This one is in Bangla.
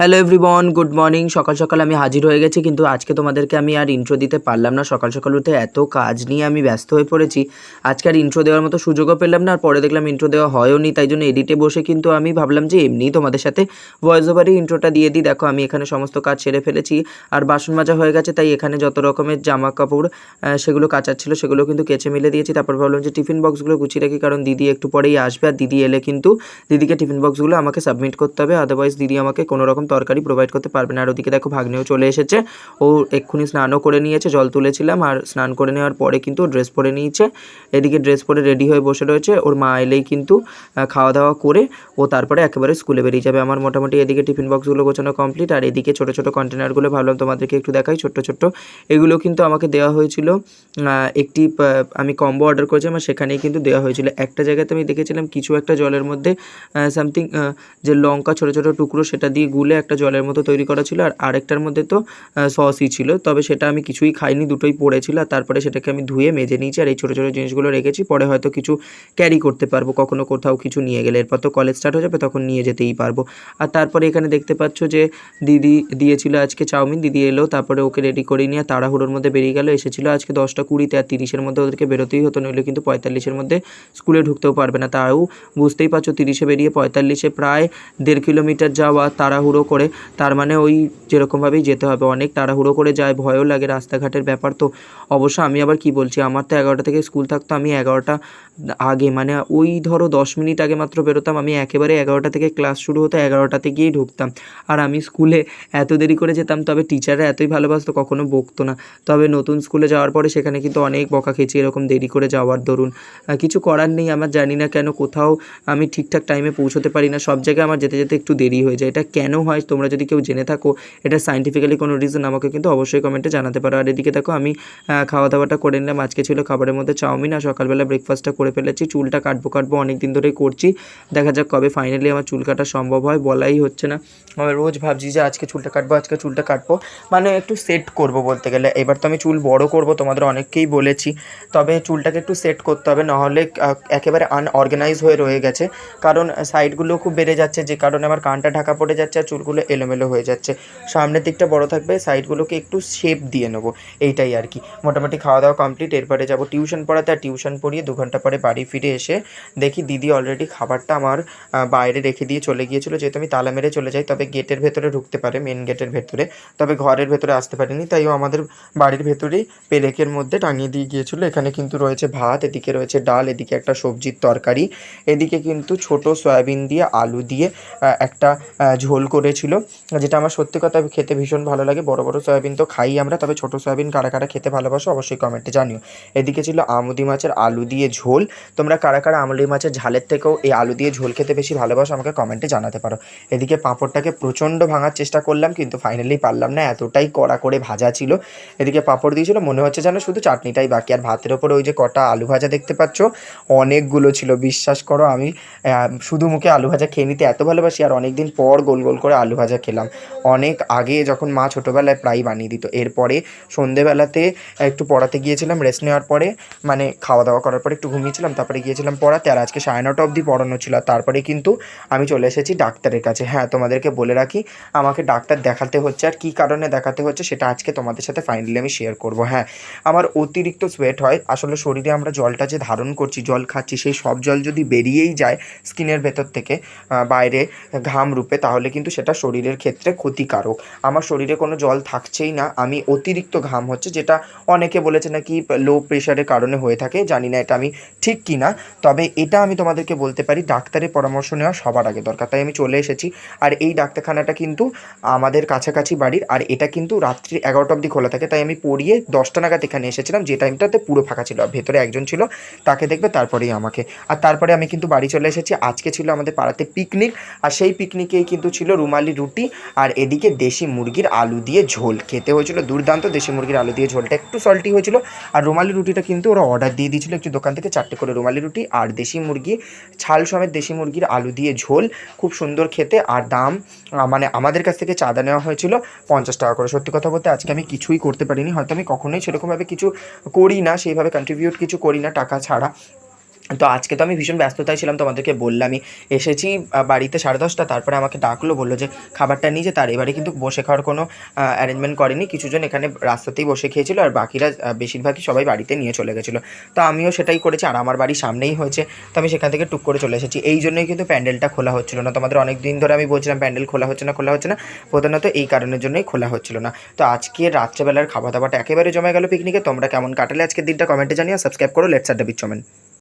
হ্যালো এভরিওয়ান গুড মর্নিং সকাল সকাল আমি হাজির হয়ে গেছি, কিন্তু আজকে তোমাদেরকে আমি আর ইন্ট্রো দিতে পারলাম না। সকাল সকাল উঠে এত কাজ নিয়ে আমি ব্যস্ত হয়ে পড়েছি। আজকে আর ইন্ট্রো দেওয়ার মতো সুযোগও পেলাম না, আর পরে দেখলাম ইন্ট্রো দেওয়া হয়ও নি তাই জন্য এডিটে বসে কিন্তু আমি ভাবলাম যে এমনিই তোমাদের সাথে ভয়েস ওভারই ইন্ট্রোটা দিয়ে দিই। দেখো, আমি এখানে সমস্ত কাজ সেরে ফেলেছি, আর বাসন মাজা হয়ে গেছে, তাই এখানে যত রকমের জামা কাপড় সেগুলো কাচার ছিল, সেগুলো কিন্তু কেচে মিলে দিয়েছি। তারপর ভাবলাম যে টিফিন বক্সগুলো গুছিয়ে রাখি, কারণ দিদি একটু পরেই আসবে, আর দিদি এলে কিন্তু দিদিকে টিফিন বক্সগুলো আমাকে সাবমিট করতে হবে আদারওয়াইজ দিদি আমাকে কোনো রকম তরকারি প্রোভাইড করতে পারবে না। আর ওদিকে দেখো ভাগ্নেও চলে এসেছে। ও এক্ষুনি স্নানও করে নিয়েছে, জল তুলেছিলাম আর স্নান করে নেওয়ার পরে কিন্তু ড্রেস পরে নিয়েছে। এদিকে ড্রেস পরে রেডি হয়ে বসে রয়েছে। ওর মা এলেই কিন্তু খাওয়া দাওয়া করে ও তারপরে একেবারে স্কুলে বেরিয়ে যাবে। আমার মোটামুটি এদিকে টিফিন বক্সগুলো গোছানো কমপ্লিট আর এদিকে ছোটো ছোটো কন্টেনারগুলো ভাবলাম তোমাদেরকে একটু দেখাই। ছোট্ট ছোট্ট এগুলো কিন্তু আমাকে দেওয়া হয়েছিল একটি আমি কম্বো অর্ডার করেছিলাম আর সেখানেই কিন্তু দেওয়া হয়েছিল। একটা জায়গাতে আমি দেখেছিলাম কিছু একটা জলের মধ্যে সামথিং যে লঙ্কা ছোটো ছোটো টুকরো সেটা দিয়ে গুলে একটা জলের মতো তৈরি করা ছিল আর আরেকটার মধ্যে তো সসই ছিল। তবে সেটা আমি কিছুই খাইনি, দুটোই পড়েছিল আর তারপরে সেটাকে আমি ধুয়ে মেজে নিয়েছি আর এই ছোটো ছোটো জিনিসগুলো রেখেছি। পরে হয়তো কিছু ক্যারি করতে পারব, কখনো কোথাও কিছু নিয়ে গেলে। এরপর তো কলেজ স্টার্ট হয়ে যাবে, তখন নিয়ে যেতেই পারব। আর তারপরে এখানে দেখতে পাচ্ছ যে, দিদি দিয়েছিল আজকে চাউমিন, দিদি এলো, তারপরে ওকে রেডি করে নিয়ে তাড়াহুড়োর মধ্যে বেরিয়ে গেল, এসেছিল আজকে দশটা কুড়িতে আর তিরিশের মধ্যে ওদেরকে বেরোতেই হতো, নইলে কিন্তু পঁয়তাল্লিশের মধ্যে স্কুলে ঢুকতেও পারবে না। তাও বুঝতেই পারছ, তিরিশে বেরিয়ে পঁয়তাল্লিশে প্রায় দেড় কিলোমিটার যাওয়া, তাড়াহুড়ো করে, তার মানে ওই যেরকমভাবেই যেতে হবে। অনেক তাড়াহুড়ো করে যায়, ভয়ও লাগে রাস্তাঘাটের ব্যাপার তো। অবশ্য আমি আবার কি বলছি, আমার তো এগারোটা থেকে স্কুল থাকতো, আমি এগারোটা আগে মানে ওই ধরো দশ মিনিট আগে মাত্র বেরোতাম, আমি একেবারে এগারোটা থেকে ক্লাস শুরু হতো, এগারোটাতে গিয়েই ঢুকতাম। আর আমি স্কুলে এত দেরি করে যেতাম, তবে টিচাররা এতই ভালোবাসতো, কখনো বকতো না। তবে নতুন স্কুলে যাওয়ার পরে সেখানে কিন্তু অনেক বকা খেয়েছি, এরকম দেরি করে যাওয়ার দরুন। কিছু করার নেই, আমার জানি না কেন, কোথাও আমি ঠিকঠাক টাইমে পৌঁছতে পারি না, সব জায়গায় আমার যেতে যেতে একটু দেরি হয়ে যায়। এটা কেন হয়, তোমরা যদি কেউ জেনে থাকো, এটা সাইন্টিফিক্যালি কোনো রিজন আমাকে কিন্তু অবশ্যই কমেন্টে জানাতে পারো। আর এদিকে দেখো, আমি খাওয়া দাওয়াটা করে নিলাম, আজকে ছিল খাবারের মধ্যে চাউমিন আর সকালবেলা ব্রেকফাস্টটা করে ফেলেছি, চুলটা কাটবো কাটবো অনেক দিন ধরেই করছি। দেখা যাক কবে ফাইনালি আমার চুল কাটা সম্ভব হয়, বলাই হচ্ছে না। আমি রোজ ভাবছি যে আজকে চুলটা কাটবো, আজকে চুলটা কাটবো। মানে একটু সেট করব বলতে গেলে। এবার তো আমি চুল বড় করব, তোমাদের অনেককেই বলেছি। তবে চুলটাকে একটু সেট করতে হবে, নাহলে একেবারে আনঅর্গানাইজ হয়ে রয়ে গেছে। কারণ সাইডগুলো খুব বেড়ে যাচ্ছে, যে কারণে আমার কানটা ঢাকা পড়ে যাচ্ছে আর চুলগুলো এলোমেলো হয়ে যাচ্ছে। সামনের দিকটা বড় থাকবে সাইডগুলোকে একটু শেপ দিয়ে নেব। এইটাই আর কি। মোটামুটি খাওয়া দাওয়া কমপ্লিট এরপরে যাব টিউশন পড়াতে। আর টিউশন পড়িয়ে দু ঘণ্টা পরে বাড়ি ফিরে এসে দেখি দিদি অলরেডি খাবারটা আমার বাইরে রেখে দিয়ে চলে গিয়েছিল। যেহেতু আমি তালা মেরে চলে যাই, তবে গেটের ভেতরে ঢুকতে পারে মেন গেটের ভেতরে। তবে ঘরের ভেতরে আসতে পারিনি, তাই ও আমাদের বাড়ির ভেতরেই পেরেকের মধ্যে টাঙিয়ে দিয়ে গিয়েছিল। এখানে কিন্তু রয়েছে ভাত, এদিকে রয়েছে ডাল, এদিকে একটা সবজির তরকারি, এদিকে কিন্তু ছোট সয়াবিন দিয়ে আলু দিয়ে একটা ঝোল করেছিল, যেটা আমার সত্যি কথা খেতে ভীষণ ভালো লাগে। বড় বড় সয়াবিন তো খাই আমরা, তবে ছোট সয়াবিন কারা কারা খেতে ভালোবাসো অবশ্যই কমেন্টে জানিও। এদিকে ছিল আমুদি মাছের আলু দিয়ে ঝোল তোমরা কারা কারা আমুদি মাছের ঝালের থেকেও এই আলু দিয়ে ঝোল খেতে বেশি ভালোবাসো আমাকে কমেন্টে জানাতে পারো। এদিকে পাঁপড়টাকে প্রচণ্ড ভাঙার চেষ্টা করলাম, কিন্তু ফাইনালি পারলাম না, এতটাই কড়া করে ভাজা ছিল। এদিকে পাঁপড় দিয়েছিল, মনে হচ্ছে যেন শুধু চাটনিটাই বাকি। আর ভাতের ওপরে ওই যে কটা আলু ভাজা দেখতে পাচ্ছ, অনেকগুলো ছিল, বিশ্বাস করো আমি শুধু মুখে আলু ভাজা খেয়ে নিতে এত ভালোবাসি, আর অনেক দিন পর গোল গোল করে আলু ভাজা খেলাম। অনেক আগে যখন মা ছোটোবেলায় প্রায় বানিয়ে দিত, এরপরে সন্ধেবেলাতে একটু পড়াতে গিয়েছিলাম রেস্ট নেওয়ার পরে মানে খাওয়া দাওয়া করার পরে একটু ঘুমিয়েছিলাম তারপরে গিয়েছিলাম পড়াতে আর আজকে সাড়ে নটা অবধি পড়ানো ছিল। তারপরে কিন্তু আমি চলে এসেছি ডাক্তারের কাছে। হ্যাঁ তোমাদেরকে বলে রাখি, আমাকে ডাক্তার দেখাতে হচ্ছে আর কী কারণে দেখাতে হচ্ছে সেটা আজকে তোমাদের সাথে ফাইনালি আমি শেয়ার করব। হ্যাঁ আমার অতিরিক্ত সোয়েট হয়, আসলে শরীরে আমরা জলটা যে ধারণ করছি, জল খাচ্ছি, সেই সব জল যদি বেরিয়েই যায় স্কিনের ভেতর থেকে বাইরে ঘাম রূপে, তাহলে কিন্তু সেটা শরীরের ক্ষেত্রে ক্ষতিকারক। আমার শরীরে কোনো জল থাকছেই না, আমি অতিরিক্ত ঘাম হচ্ছে, যেটা অনেকে বলেছে নাকি লো প্রেশারের কারণে হয়ে থাকে, জানি না এটা আমি ঠিক কি না তবে এটা আমি তোমাদেরকে বলতে পারি, ডাক্তারের পরামর্শ নেওয়া সবার আগে দরকার। তাই আমি চলে এসেছি। আর এই ডাক্তারখানাটা কিন্তু আমাদের কাছাকাছি বাড়ির, আর এটা কিন্তু রাত্রি এগারোটা অবধি খোলা থাকে। তাই আমি পড়িয়ে দশটা নাগাদ এখানে এসেছিলাম, যে টাইমটাতে পুরো ফাঁকা ছিল। ভেতরে একজন ছিল, তাকে দেখবে, তারপরেই আমাকে। আর তারপরে আমি কিন্তু বাড়ি চলে এসেছি। আজকে ছিল আমাদের পাড়াতে পিকনিক আর সেই পিকনিকেই কিন্তু ছিল রুমালি রুটি, আর এদিকে দেশি মুরগির আলু দিয়ে ঝোল। খেতে হয়েছিল দুর্দান্ত দেশি মুরগির আলু দিয়ে ঝোলটা। একটু সল্টি হয়েছিল, আর রুমালি রুটিটা কিন্তু ওরা অর্ডার দিয়ে দিয়েছিল একটি দোকান থেকে। চারটে করে রুমালি রুটি আর দেশি মুরগি, ছাল সমেত দেশি মুরগির আলু দিয়ে ঝোল, খুব সুন্দর খেতে। আর দাম মানে আমাদের কাছ থেকে চাঁদা নেওয়া হয়েছিল পঞ্চাশ টাকা করে। সত্যি কথা বলতে আজকে আমি কিছুই করতে পারিনি। হয়তো আমি কখনোই সেরকমভাবে কিছু করি না, সেইভাবে কন্ট্রিবিউট কিছু করি না টাকা ছাড়া। তো আজকে তো আমি ভীষণ ব্যস্ততায় ছিলাম, তোমাদেরকে বললামই। এসেছি বাড়িতে সাড়ে দশটা, তারপরে আমাকে ডাকলো, বলল যে খাবারটা নিয়ে যে। তার এবারে কিন্তু বসে খাওয়ার কোনো অ্যারেঞ্জমেন্ট করেনি। কিছুজন এখানে রাস্তাতেই বসে খেয়েছিল আর বাকিরা বেশিরভাগই সবাই বাড়িতে নিয়ে চলে গেছিল। তো আমিও সেটাই করেছি, আর আমার বাড়ির সামনেই হয়েছে। তো আমি সেখান থেকে টুক করে চলে এসেছি। এই জন্যই কিন্তু প্যান্ডেলটা খোলা হচ্ছিল না। তোমাদের অনেক দিন ধরে আমি বলছিলাম, প্যান্ডেল খোলা হচ্ছে না, খোলা হচ্ছে না। প্রধানত এই কারণের জন্যই খোলা হচ্ছিল না। তো আজকে রাত্রেবেলার খাওয়া দাওয়াটা একেবারে জমা গেল পিকনিকে তোমরা কেমন কাটালে আজকের দিনটা কমেন্টে জানিয়ে সাবস্ক্রাইব করো লেটস আড্ডা বিচ্ছমেন